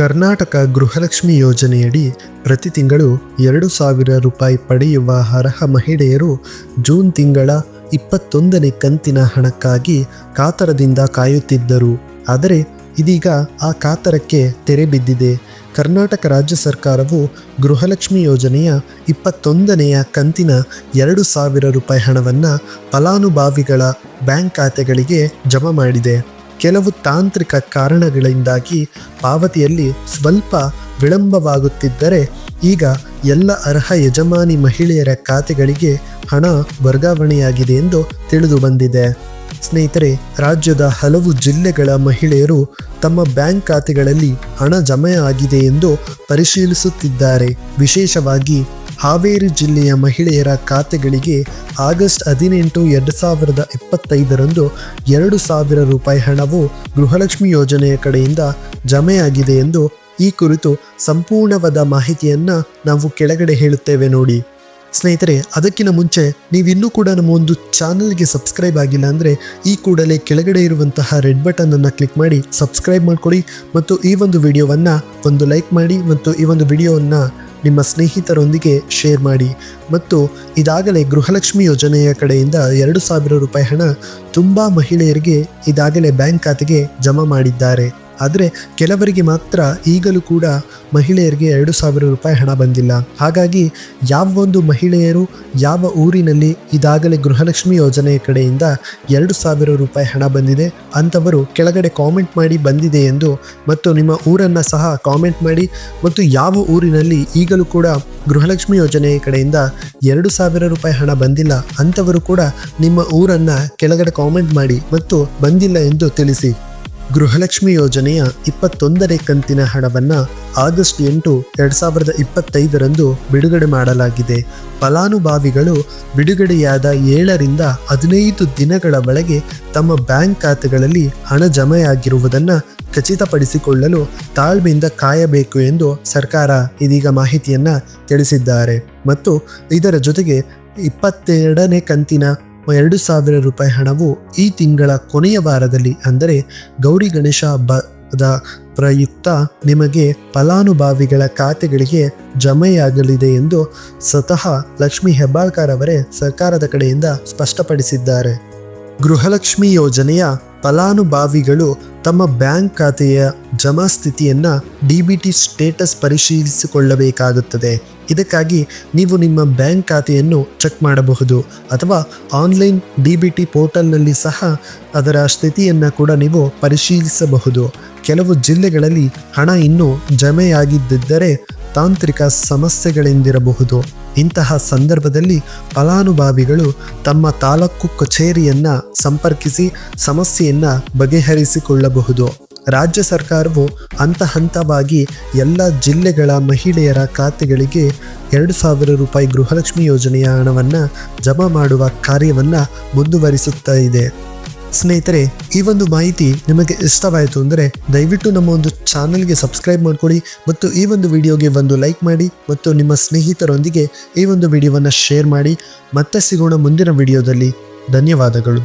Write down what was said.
ಕರ್ನಾಟಕ ಗೃಹಲಕ್ಷ್ಮಿ ಯೋಜನೆಯಡಿ ಪ್ರತಿ ತಿಂಗಳು ಎರಡು ಸಾವಿರ ರೂಪಾಯಿ ಪಡೆಯುವ ಅರ್ಹ ಮಹಿಳೆಯರು ಜೂನ್ ತಿಂಗಳ ಇಪ್ಪತ್ತೊಂದನೇ ಕಂತಿನ ಹಣಕ್ಕಾಗಿ ಕಾತರದಿಂದ ಕಾಯುತ್ತಿದ್ದರು. ಆದರೆ ಇದೀಗ ಆ ಕಾತರಕ್ಕೆ ತೆರೆ ಬಿದ್ದಿದೆ. ಕರ್ನಾಟಕ ರಾಜ್ಯ ಸರ್ಕಾರವು ಗೃಹಲಕ್ಷ್ಮಿ ಯೋಜನೆಯ ಇಪ್ಪತ್ತೊಂದನೆಯ ಕಂತಿನ ಎರಡು ಸಾವಿರ ರೂಪಾಯಿ ಹಣವನ್ನು ಫಲಾನುಭವಿಗಳ ಬ್ಯಾಂಕ್ ಖಾತೆಗಳಿಗೆ ಜಮಾ ಮಾಡಿದೆ. ಕೆಲವು ತಾಂತ್ರಿಕ ಕಾರಣಗಳಿಂದಾಗಿ ಪಾವತಿಯಲ್ಲಿ ಸ್ವಲ್ಪ ವಿಳಂಬವಾಗುತ್ತಿದ್ದರೆ ಈಗ ಎಲ್ಲ ಅರ್ಹ ಯಜಮಾನಿ ಮಹಿಳೆಯರ ಖಾತೆಗಳಿಗೆ ಹಣ ವರ್ಗಾವಣೆಯಾಗಿದೆ ಎಂದು ತಿಳಿದು ಬಂದಿದೆ. ಸ್ನೇಹಿತರೆ, ರಾಜ್ಯದ ಹಲವು ಜಿಲ್ಲೆಗಳ ಮಹಿಳೆಯರು ತಮ್ಮ ಬ್ಯಾಂಕ್ ಖಾತೆಗಳಲ್ಲಿ ಹಣ ಜಮೆ ಆಗಿದೆ ಎಂದು ಪರಿಶೀಲಿಸುತ್ತಿದ್ದಾರೆ. ವಿಶೇಷವಾಗಿ ಹಾವೇರಿ ಜಿಲ್ಲೆಯ ಮಹಿಳೆಯರ ಖಾತೆಗಳಿಗೆ ಆಗಸ್ಟ್ ಹದಿನೆಂಟು, ಎರಡು ಸಾವಿರದ ಇಪ್ಪತ್ತೈದರಂದು ಎರಡು ಸಾವಿರ ರೂಪಾಯಿ ಹಣವು ಗೃಹಲಕ್ಷ್ಮಿ ಯೋಜನೆಯ ಕಡೆಯಿಂದ ಜಮೆಯಾಗಿದೆ ಎಂದು ಈ ಕುರಿತು ಸಂಪೂರ್ಣವಾದ ಮಾಹಿತಿಯನ್ನು ನಾವು ಕೆಳಗಡೆ ಹೇಳುತ್ತೇವೆ ನೋಡಿ. ಸ್ನೇಹಿತರೆ, ಅದಕ್ಕಿಂತ ಮುಂಚೆ ನೀವಿನ್ನೂ ಕೂಡ ನಮ್ಮ ಒಂದು ಚಾನಲ್ಗೆ ಸಬ್ಸ್ಕ್ರೈಬ್ ಆಗಿಲ್ಲ ಅಂದರೆ ಈ ಕೂಡಲೇ ಕೆಳಗಡೆ ಇರುವಂತಹ ರೆಡ್ ಬಟನನ್ನು ಕ್ಲಿಕ್ ಮಾಡಿ ಸಬ್ಸ್ಕ್ರೈಬ್ ಮಾಡ್ಕೊಳ್ಳಿ ಮತ್ತು ಈ ಒಂದು ವಿಡಿಯೋವನ್ನು ಒಂದು ಲೈಕ್ ಮಾಡಿ ಮತ್ತು ಈ ಒಂದು ವಿಡಿಯೋವನ್ನು ನಿಮ್ಮ ಸ್ನೇಹಿತರೊಂದಿಗೆ ಶೇರ್ ಮಾಡಿ ಮತ್ತು ಇದಾಗಲೇ ಗೃಹಲಕ್ಷ್ಮಿ ಯೋಜನೆಯ ಕಡೆಯಿಂದ ಎರಡು ಸಾವಿರ ರೂಪಾಯಿ ಹಣ ತುಂಬ ಮಹಿಳೆಯರಿಗೆ ಇದಾಗಲೇ ಬ್ಯಾಂಕ್ ಖಾತೆಗೆ ಜಮಾ ಮಾಡಿದ್ದಾರೆ. ಆದರೆ ಕೆಲವರಿಗೆ ಮಾತ್ರ ಈಗಲೂ ಕೂಡ ಮಹಿಳೆಯರಿಗೆ ಎರಡು ಸಾವಿರ ರೂಪಾಯಿ ಹಣ ಬಂದಿಲ್ಲ. ಹಾಗಾಗಿ ಯಾವೊಂದು ಮಹಿಳೆಯರು ಯಾವ ಊರಿನಲ್ಲಿ ಇದಾಗಲೇ ಗೃಹಲಕ್ಷ್ಮಿ ಯೋಜನೆಯ ಕಡೆಯಿಂದ ಎರಡು ಸಾವಿರ ರೂಪಾಯಿ ಹಣ ಬಂದಿದೆ, ಅಂಥವರು ಕೆಳಗಡೆ ಕಾಮೆಂಟ್ ಮಾಡಿ ಬಂದಿದೆ ಎಂದು ಮತ್ತು ನಿಮ್ಮ ಊರನ್ನು ಸಹ ಕಾಮೆಂಟ್ ಮಾಡಿ ಮತ್ತು ಯಾವ ಊರಿನಲ್ಲಿ ಈಗಲೂ ಕೂಡ ಗೃಹಲಕ್ಷ್ಮಿ ಯೋಜನೆಯ ಕಡೆಯಿಂದ ಎರಡು ಸಾವಿರ ರೂಪಾಯಿ ಹಣ ಬಂದಿಲ್ಲ, ಅಂಥವರು ಕೂಡ ನಿಮ್ಮ ಊರನ್ನು ಕೆಳಗಡೆ ಕಾಮೆಂಟ್ ಮಾಡಿ ಮತ್ತು ಬಂದಿಲ್ಲ ಎಂದು ತಿಳಿಸಿ. ಗೃಹಲಕ್ಷ್ಮಿ ಯೋಜನೆಯ ಇಪ್ಪತ್ತೊಂದನೇ ಕಂತಿನ ಹಣವನ್ನು ಆಗಸ್ಟ್ ಎಂಟು ಎರಡು ಸಾವಿರದ ಇಪ್ಪತ್ತೈದರಂದು ಬಿಡುಗಡೆ ಮಾಡಲಾಗಿದೆ. ಫಲಾನುಭವಿಗಳು ಬಿಡುಗಡೆಯಾದ ಏಳರಿಂದ ಹದಿನೈದು ದಿನಗಳ ಒಳಗೆ ತಮ್ಮ ಬ್ಯಾಂಕ್ ಖಾತೆಗಳಲ್ಲಿ ಹಣ ಜಮೆಯಾಗಿರುವುದನ್ನು ಖಚಿತಪಡಿಸಿಕೊಳ್ಳಲು ತಾಳ್ಮೆಯಿಂದ ಕಾಯಬೇಕು ಎಂದು ಸರ್ಕಾರ ಇದೀಗ ಮಾಹಿತಿಯನ್ನು ತಿಳಿಸಿದ್ದಾರೆ. ಮತ್ತು ಇದರ ಜೊತೆಗೆ ಇಪ್ಪತ್ತೆರಡನೇ ಕಂತಿನ ಎರಡು ಸಾವಿರ ರೂಪಾಯಿ ಹಣವು ಈ ತಿಂಗಳ ಕೊನೆಯ ವಾರದಲ್ಲಿ ಅಂದರೆ ಗೌರಿ ಗಣೇಶ ಹಬ್ಬದ ಪ್ರಯುಕ್ತ ನಿಮಗೆ ಫಲಾನುಭವಿಗಳ ಖಾತೆಗಳಿಗೆ ಜಮೆಯಾಗಲಿದೆ ಎಂದು ಸ್ವತಃ ಲಕ್ಷ್ಮಿ ಹೆಬ್ಬಾಳ್ಕರ್ ಅವರೇ ಸರ್ಕಾರದ ಕಡೆಯಿಂದ ಸ್ಪಷ್ಟಪಡಿಸಿದ್ದಾರೆ. ಗೃಹಲಕ್ಷ್ಮಿ ಯೋಜನೆಯ ಫಲಾನುಭವಿಗಳು ತಮ್ಮ ಬ್ಯಾಂಕ್ ಖಾತೆಯ ಜಮಾ ಸ್ಥಿತಿಯನ್ನು ಡಿ ಬಿ ಟಿ ಸ್ಟೇಟಸ್ ಪರಿಶೀಲಿಸಿಕೊಳ್ಳಬೇಕಾಗುತ್ತದೆ. ಇದಕ್ಕಾಗಿ ನೀವು ನಿಮ್ಮ ಬ್ಯಾಂಕ್ ಖಾತೆಯನ್ನು ಚೆಕ್ ಮಾಡಬಹುದು ಅಥವಾ ಆನ್ಲೈನ್ ಡಿ ಬಿ ಟಿ ಪೋರ್ಟಲ್ನಲ್ಲಿ ಸಹ ಅದರ ಸ್ಥಿತಿಯನ್ನು ಕೂಡ ನೀವು ಪರಿಶೀಲಿಸಬಹುದು. ಕೆಲವು ಜಿಲ್ಲೆಗಳಲ್ಲಿ ಹಣ ಇನ್ನೂ ಜಮೆಯಾಗಿದ್ದರೆ ತಾಂತ್ರಿಕ ಸಮಸ್ಯೆಗಳಿಂದಿರಬಹುದು. ಇಂತಹ ಸಂದರ್ಭದಲ್ಲಿ ಫಲಾನುಭವಿಗಳು ತಮ್ಮ ತಾಲೂಕು ಕಚೇರಿಯನ್ನು ಸಂಪರ್ಕಿಸಿ ಸಮಸ್ಯೆಯನ್ನು ಬಗೆಹರಿಸಿಕೊಳ್ಳಬಹುದು. ರಾಜ್ಯ ಸರ್ಕಾರವು ಹಂತ ಹಂತವಾಗಿ ಎಲ್ಲ ಜಿಲ್ಲೆಗಳ ಮಹಿಳೆಯರ ಖಾತೆಗಳಿಗೆ ಎರಡು ಸಾವಿರ ರೂಪಾಯಿ ಗೃಹಲಕ್ಷ್ಮಿ ಯೋಜನೆಯ ಹಣವನ್ನು ಜಮಾ ಮಾಡುವ ಕಾರ್ಯವನ್ನು ಮುಂದುವರಿಸುತ್ತಾ ಇದೆ. ಸ್ನೇಹಿತರೆ, ಈ ಒಂದು ಮಾಹಿತಿ ನಿಮಗೆ ಇಷ್ಟವಾಯಿತು ಅಂದರೆ ದಯವಿಟ್ಟು ನಮ್ಮ ಒಂದು ಚಾನಲ್ಗೆ ಸಬ್ಸ್ಕ್ರೈಬ್ ಮಾಡ್ಕೊಳ್ಳಿ ಮತ್ತು ಈ ಒಂದು ವಿಡಿಯೋಗೆ ಒಂದು ಲೈಕ್ ಮಾಡಿ ಮತ್ತು ನಿಮ್ಮ ಸ್ನೇಹಿತರೊಂದಿಗೆ ಈ ಒಂದು ವಿಡಿಯೋವನ್ನು ಶೇರ್ ಮಾಡಿ. ಮತ್ತೆ ಸಿಗೋಣ ಮುಂದಿನ ವಿಡಿಯೋದಲ್ಲಿ. ಧನ್ಯವಾದಗಳು.